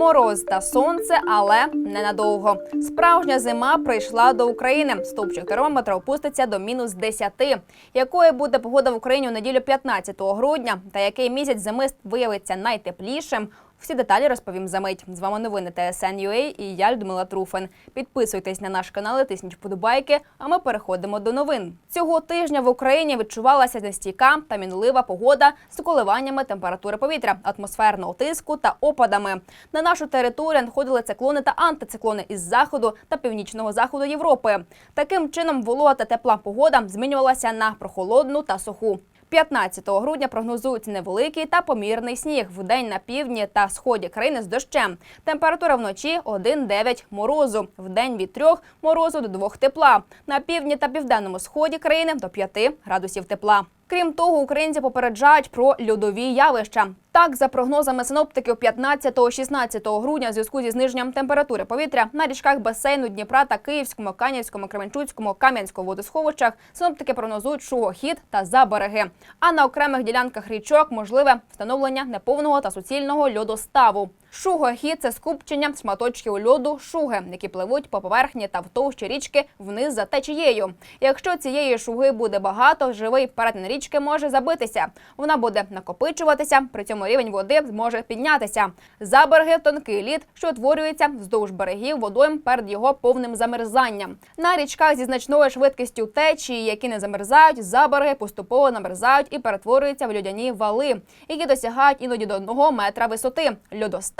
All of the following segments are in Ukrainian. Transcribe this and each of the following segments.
Мороз та сонце, але ненадовго. Справжня зима прийшла до України. Стовпчик термометра опуститься до мінус 10. Якою буде погода в Україні у неділю 15 грудня та який місяць зими виявиться найтеплішим? Всі деталі розповім за мить. З вами новини ТСН.UA і я Людмила Труфен. Підписуйтесь на наш канал, і тисніть вподобайки. А ми переходимо до новин. Цього тижня в Україні відчувалася нестійка та мінлива погода з коливаннями температури повітря, атмосферного тиску та опадами. На нашу територію надходили циклони та антициклони із заходу та північного заходу Європи. Таким чином, волога та тепла погода змінювалася на прохолодну та суху. 15 грудня прогнозують невеликий та помірний сніг в день на півдні та сході країни з дощем. Температура вночі 1-9 морозу, в день від 3 морозу до 2 тепла. На півдні та південному сході країни до 5 градусів тепла. Крім того, українці попереджають про льодові явища. Так, за прогнозами синоптиків 15-16 грудня, в зв'язку зі зниженням температури повітря на річках басейну Дніпра та Київському, Канівському, Кременчуцькому, Кам'янському водосховищах синоптики прогнозують шугохід та забереги. А на окремих ділянках річок можливе встановлення неповного та суцільного льодоставу. Шугохід – це скупчення шматочків льоду шуги, які пливуть по поверхні та в товщі річки вниз за течією. Якщо цієї шуги буде багато, живий перетин річки може забитися. Вона буде накопичуватися, при цьому рівень води зможе піднятися. Заберги тонкий лід, що утворюється вздовж берегів водойм перед його повним замерзанням. На річках зі значною швидкістю течії, які не замерзають, заберги поступово намерзають і перетворюються в льодяні вали, які досягають іноді до одного метра висоти.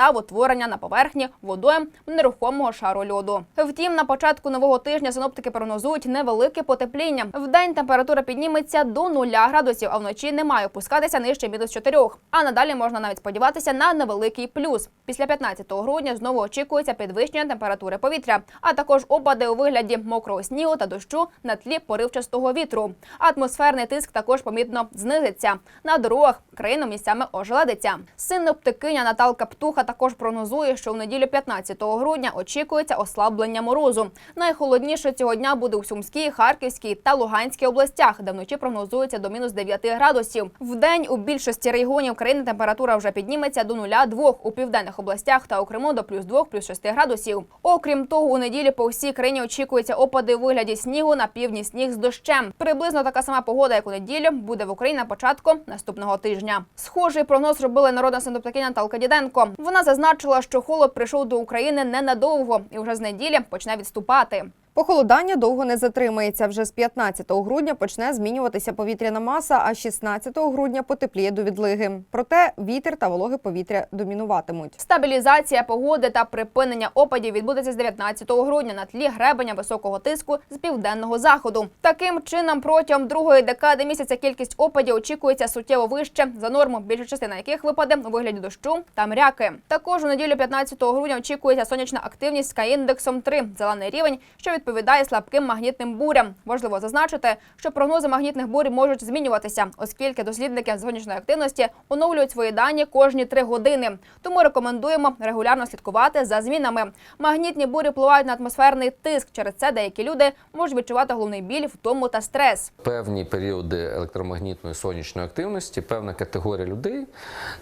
Льодостав утворення на поверхні водойм нерухомого шару льоду. Втім, на початку нового тижня синоптики прогнозують невелике потепління. В день температура підніметься до 0 градусів, а вночі не має опускатися нижче мінус 4. А надалі можна навіть сподіватися на невеликий плюс. Після 15 грудня знову очікується підвищення температури повітря, а також опади у вигляді мокрого снігу та дощу на тлі поривчастого вітру. Атмосферний тиск також помітно знизиться. На дорогах країну місцями ожеледиться. Синоптикиня Наталка Птуха також прогнозує, що в неділю 15 грудня очікується ослаблення морозу. Найхолодніше цього дня буде у Сумській, Харківській та Луганській областях, де вночі прогнозується до мінус 9 градусів. В день у більшості регіонів країни температура вже підніметься до 0,2 у південних областях та у Криму до плюс 2, плюс 6 градусів. Окрім того, у неділі по всій країні очікується опади у вигляді снігу на півдні сніг з дощем. Приблизно така сама погода, як у неділю, буде в Україні на початку наступного тижня. Схожий прогноз робила народна синоптикиня Наталка Діденко. Вона зазначила, що холод прийшов до України ненадовго і вже з неділі почне відступати. Похолодання довго не затримається. Вже з 15 грудня почне змінюватися повітряна маса, а 16 грудня потепліє до відлиги. Проте вітер та вологе повітря домінуватимуть. Стабілізація погоди та припинення опадів відбудеться з 19 грудня на тлі гребеня високого тиску з південного заходу. Таким чином, протягом другої декади місяця кількість опадів очікується суттєво вище за норму, більша частина яких випаде у вигляді дощу та мряки. Також у неділю 15 грудня очікується сонячна активність з індексом 3 зелений рівень, що відповідає слабким магнітним бурям. Важливо зазначити, що прогнози магнітних бурь можуть змінюватися, оскільки дослідники сонячної активності оновлюють свої дані кожні три години. Тому рекомендуємо регулярно слідкувати за змінами. Магнітні бурі впливають на атмосферний тиск. Через це деякі люди можуть відчувати головний біль, втому та стрес. певні періоди електромагнітної сонячної активності, певна категорія людей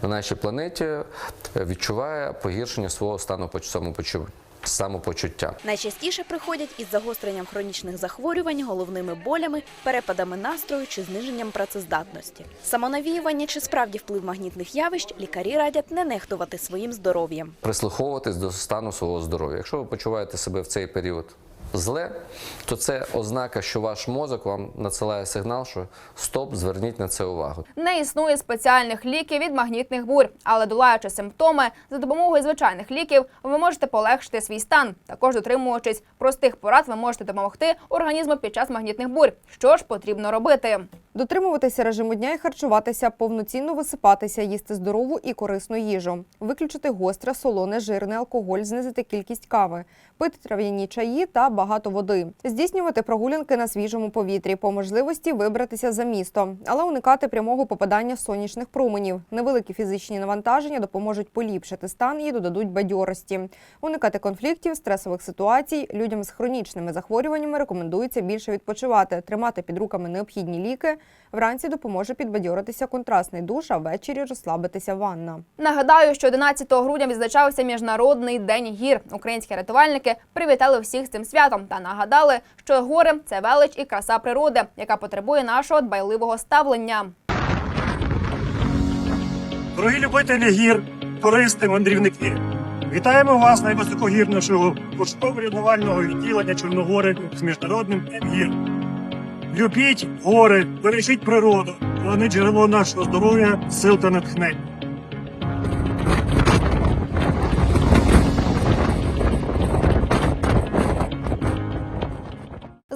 на нашій планеті е, відчуває погіршення свого стану поч- самопочу- самопочуття. Найчастіше приходять із загостренням хронічних захворювань, головними болями, перепадами настрою чи зниженням працездатності. Самонавіювання чи справді вплив магнітних явищ лікарі радять не нехтувати своїм здоров'ям. Прислуховуватись до стану свого здоров'я. Якщо ви почуваєте себе в цей період зле, то це ознака, що ваш мозок вам надсилає сигнал, що стоп, зверніть на це увагу. Не існує спеціальних ліків від магнітних бурь, але долаючи симптоми за допомогою звичайних ліків, ви можете полегшити свій стан. Також дотримуючись простих порад, ви можете допомогти організму під час магнітних бурь. Що ж потрібно робити? Дотримуватися режиму дня і харчуватися, повноцінно висипатися, їсти здорову і корисну їжу, виключити гостре, солоне, жирне, алкоголь, знизити кількість кави, пити трав'яні чаї та багато води, здійснювати прогулянки на свіжому повітрі, по можливості вибратися за місто, але уникати прямого попадання сонячних променів. Невеликі фізичні навантаження допоможуть поліпшити стан і додадуть бадьорості. Уникати конфліктів, стресових ситуацій. Людям з хронічними захворюваннями рекомендується більше відпочивати, тримати під руками необхідні ліки, Вранці допоможе підбадьоритися контрастний душ, а ввечері розслабитися ванна. Нагадаю, що 11 грудня відзначався міжнародний день гір. Українські рятувальники привітали всіх з цим святом та нагадали, що гори це велич і краса природи, яка потребує нашого дбайливого ставлення. Дорогі любителі гір, туристи, мандрівники. Вітаємо вас найвисокогірнішого поштово-рятувального відділення Чорногори з міжнародним Днем гір. Любіть гори, бережіть природу, вони джерело нашого здоров'я, сил та натхнення.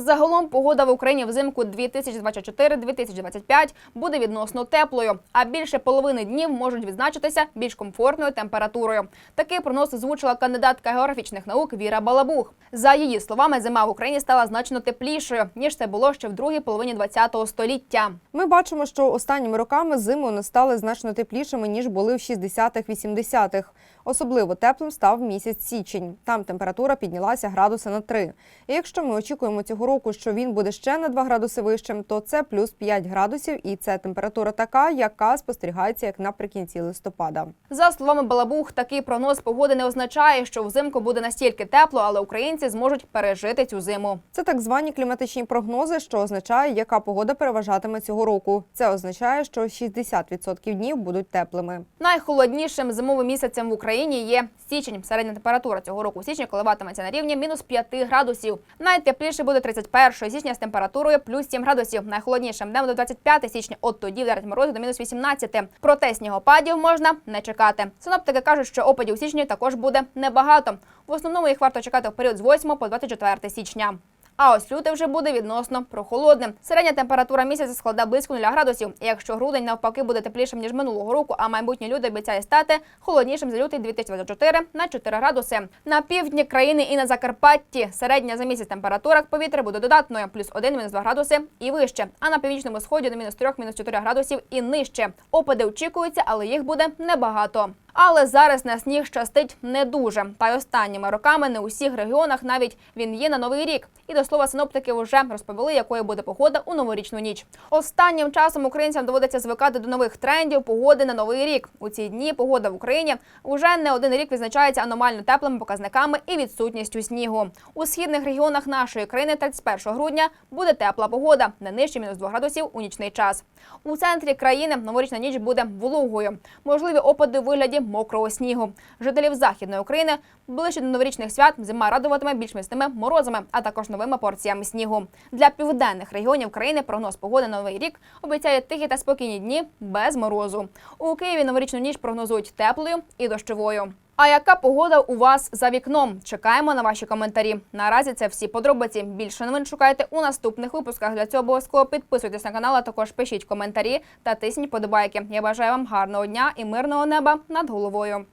Загалом погода в Україні взимку 2024-2025 буде відносно теплою, а більше половини днів можуть відзначитися більш комфортною температурою. Такий прогноз озвучила кандидатка географічних наук Віра Балабух. За її словами, зима в Україні стала значно теплішою ніж це було ще в другій половині ХХ століття. Ми бачимо, що останніми роками зими у нас стали значно теплішими ніж були в 60-х-80-х. Особливо теплим став місяць січень. Там температура піднялася градуси на 3. І якщо ми очікуємо цього року, що він буде ще на 2 градуси вищим, то це плюс 5 градусів, і це температура така, яка спостерігається як наприкінці листопада. За словами Балабух, такий прогноз погоди не означає, що взимку буде настільки тепло, але українці зможуть пережити цю зиму. Це так звані кліматичні прогнози, що означає, яка погода переважатиме цього року. Це означає, що 60% днів будуть теплими. Найхолоднішим зимовим місяцем в Україні є січень. Середня температура цього року у січні коливатиметься на рівні мінус 5 градусів. Найтепліше буде 31 січня з температурою плюс 7 градусів. Найхолоднішим днем буде 25 січня. От тоді вдарить морози до мінус 18. Проте снігопадів можна не чекати. Синоптики кажуть, що опадів у січні також буде небагато. В основному їх варто чекати в період з 8 по 24 січня. А ось лютий вже буде відносно прохолодним. Середня температура місяця складе близько 0 градусів. І якщо грудень навпаки буде теплішим ніж минулого року, а майбутнє люди обіцяє стати холоднішим за лютий 2024 на 4 градуси. На півдні країни і на Закарпатті середня за місяць температура повітря буде додатною плюс 1, мінус 2 градуси і вище. А на північному сході до мінус 3, мінус 4 градусів і нижче. Опади очікуються, але їх буде небагато. Але зараз на сніг щастить не дуже. Та й останніми роками не у всіх регіонах навіть він є на новий рік. І до слова, синоптики вже розповіли, якою буде погода у новорічну ніч. Останнім часом українцям доводиться звикати до нових трендів погоди на новий рік. У ці дні погода в Україні вже не один рік відзначається аномально теплими показниками і відсутністю снігу. У східних регіонах нашої країни 31 грудня буде тепла погода, не нижче мінус 2 градусів у нічний час. У центрі країни новорічна ніч буде вологою. Можливі опади у вигляді мокрого снігу. Жителів західної України ближче до новорічних свят зима радуватиме більш міцними морозами, а також новими порціями снігу. Для південних регіонів країни прогноз погоди на новий рік обіцяє тихі та спокійні дні без морозу. У Києві новорічну ніч прогнозують теплою і дощовою. А яка погода у вас за вікном? Чекаємо на ваші коментарі. Наразі це всі подробиці. Більше новин шукайте у наступних випусках. Для цього обов'язково підписуйтесь на канал, а також пишіть коментарі та тисніть подобайки. Я бажаю вам гарного дня і мирного неба над головою.